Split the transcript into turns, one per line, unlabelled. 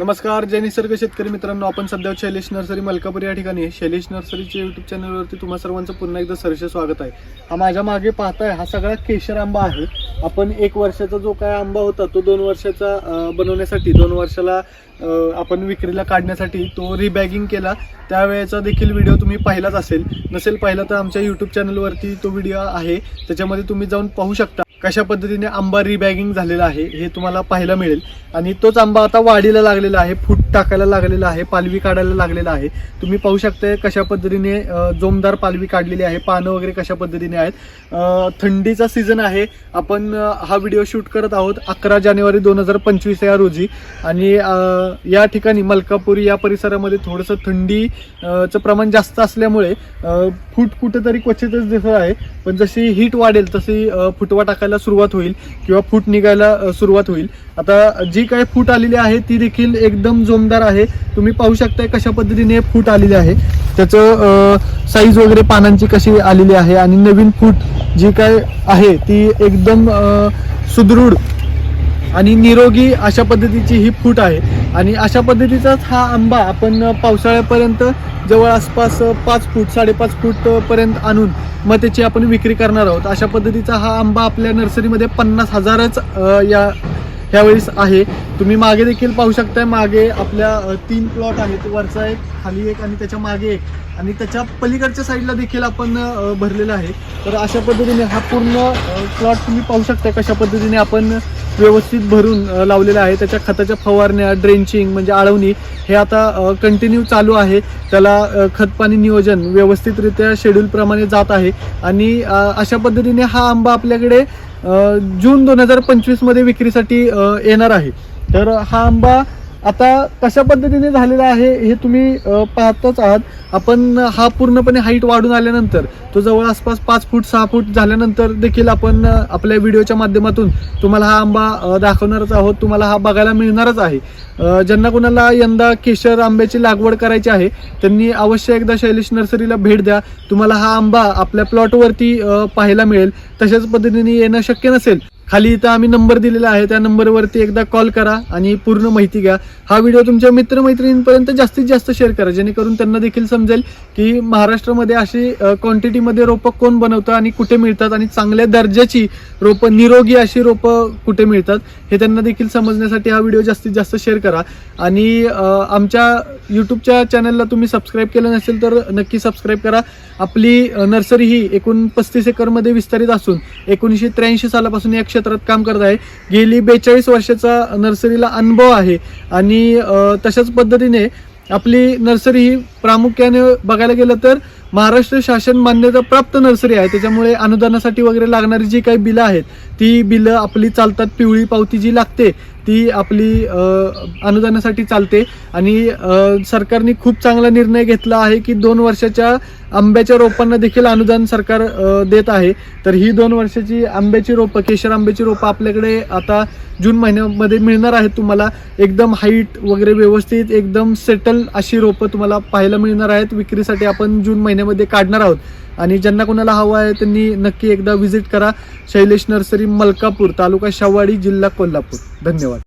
नमस्कार जय निसर्ग शेतकरी मित्रांनो. आपण सध्या शैलेश नर्सरी मलकापूर या ठिकाणी शैलेश नर्सरीच्या युट्यूब चॅनलवरती तुम्हा सर्वांचं पुन्हा एकदा सरसे स्वागत आहे. हा माझ्या मागे पाहताय हा सगळा केशर आंबा आहे. आपण एक वर्षाचा जो काय आंबा होता तो दोन वर्षाचा बनवण्यासाठी दोन वर्षाला आपण विक्रीला काढण्यासाठी तो रिबॅगिंग केला. त्यावेळेचा देखील व्हिडिओ तुम्ही पाहिलाच असेल. नसेल पाहिला तर आमच्या यूट्यूब चॅनलवरती तो व्हिडिओ आहे. त्याच्यामध्ये तुम्ही जाऊन पाहू शकता. कशा पद्धतीने आंबा रिबॅगिंग झालेला आहे हे तुम्हाला पाहायला मिळेल. आणि तोच आंबा आता वाढीला लागलेला आहे फूट टाकायला लागलेला आहे पालवी काढायला लागलेला आहे. तुम्ही पाहू शकता कशा पद्धतीने जोमदार पालवी काढलेली आहे पानं वगैरे कशा पद्धतीने आहेत. थंडीचा सीझन आहे. आपण हा व्हिडिओ शूट करत आहोत अकरा जानेवारी दोन हजार पंचवीस या रोजी. आणि या ठिकाणी मलकापुरी या परिसरामध्ये थोडंसं थंडीचं प्रमाण जास्त असल्यामुळे फूट कुठेतरी क्वचितच दिसत आहे. पण जशी हीट वाढेल तशी फुटवा टाकायला सुरुवात होईल किंवा फूट निघायला सुरुवात होईल. आता जी काही फूट आलेली आहे ती देखील एकदम जोमदार आहे. तुम्ही पाहू शकताय कशा पद्धतीने फूट आलेली आहे. त्याचं साईज वगैरे पानांची कशी आलेली आहे आणि नवीन फूट जी काय आहे ती एकदम सुदृढ आणि निरोगी अशा पद्धतीची ही फूट आहे. आणि अशा पद्धतीचाच हा आंबा आपण पावसाळ्यापर्यंत जवळ आसपास पाच फूट साडेपाच फूट पर्यंत आणून मग त्याची आपण विक्री करणार आहोत. अशा पद्धतीचा हा आंबा आपल्या नर्सरीमध्ये पन्नास हजारच या ह्यावेळेस आहे. तुम्ही मागे देखील पाहू शकताय मागे आपल्या तीन प्लॉट आहेत. वरचा एक खाली एक आणि त्याच्यामागे एक. आणि त्याच्या पलीकडच्या साईडला देखील आपण भरलेला आहे. तर अशा पद्धतीने हा पूर्ण प्लॉट तुम्ही पाहू शकता कशा पद्धतीने आपण व्यवस्थित भरून लावलेलं आहे. त्याच्या खताच्या फवारण्या ड्रेंचिंग म्हणजे आळवणी हे आता कंटिन्यू चालू आहे. त्याला खतपाणी नियोजन व्यवस्थितरित्या शेड्यूलप्रमाणे जात आहे. आणि अशा पद्धतीने हा आंबा आपल्याकडे जून दोन हजार पंचवीसमध्ये विक्रीसाठी येणार आहे. तर हा आंबा आता कशा पद्धतीने झालेला आहे हे तुम्ही पाहतच आहात. आपण हा पूर्णपणे हाईट वाढून आल्यानंतर तो जवळ आसपास पाच फूट सहा फूट झाल्यानंतर देखील आपण आपल्या व्हिडिओच्या माध्यमातून तुम्हाला हा आंबा दाखवणारच आहोत. तुम्हाला हा बघायला मिळणारच आहे. ज्यांना कोणाला यंदा केशर आंब्याची लागवड करायची आहे त्यांनी अवश्य एकदा शैलेश नर्सरीला भेट द्या. तुम्हाला हा आंबा आपल्या प्लॉटवरती पाहायला मिळेल. तशाच पद्धतीने येणं शक्य नसेल. खाली इथं आम्ही नंबर दिलेला आहे त्या नंबरवरती एकदा कॉल करा आणि पूर्ण माहिती घ्या. हा व्हिडिओ तुमच्या मित्रमैत्रिणींपर्यंत जास्तीत जास्त शेअर करा जेणेकरून त्यांना देखील समजेल की महाराष्ट्रामध्ये अशी क्वांटिटीमध्ये रोपं कोण बनवतं आणि कुठे मिळतात आणि चांगल्या दर्जाची रोपं निरोगी अशी रोपं कुठे मिळतात हे त्यांना देखील समजण्यासाठी हा व्हिडिओ जास्तीत जास्त शेअर करा. आणि आमच्या यूट्यूबच्या चॅनलला तुम्ही सबस्क्राईब केलं नसेल तर नक्की सबस्क्राईब करा. आपली नर्सरी ही एकूण पस्तीस एकरमध्ये विस्तारित असून एकोणीसशे त्र्याऐंशी सालापासून एकशे क्षेत्रात काम करत आहे. गेली बेचाळीस वर्षाचा नर्सरीला अनुभव आहे. आणि तशाच पद्धतीने आपली नर्सरी ही प्रामुख्याने बघायला गेलं तर महाराष्ट्र शासन मान्यता प्राप्त नर्सरी आहे. त्याच्यामुळे अनुदानासाठी वगैरे लागणारी जी काही बिलं आहेत ती बिलं आपली चालतात पिवळी पावती जी लागते ती आपली अनुदानासाठी चालते. आणि सरकारने खूप चांगला निर्णय घेतला आहे की दोन वर्षाच्या आंब्याच्या रोपांना देखील अनुदान सरकार देत आहे. तर ही दोन वर्षाची आंब्याची रोपं केशर आंब्याची रोपं आपल्याकडे आता जून महिन्यामध्ये मिळणार आहेत तुम्हाला. एकदम हाईट वगैरे व्यवस्थित एकदम सेटल अशी रोपं तुम्हाला पाहायला मिळणार आहेत. विक्रीसाठी आपण जून महिन्यामध्ये काढणार आहोत. आणि ज्यांना कोणाला हवं आहे त्यांनी नक्की एकदा व्हिजिट करा. शैलेश नर्सरी मलकापूर तालुका शवाडी जिल्हा कोल्हापूर. धन्यवाद.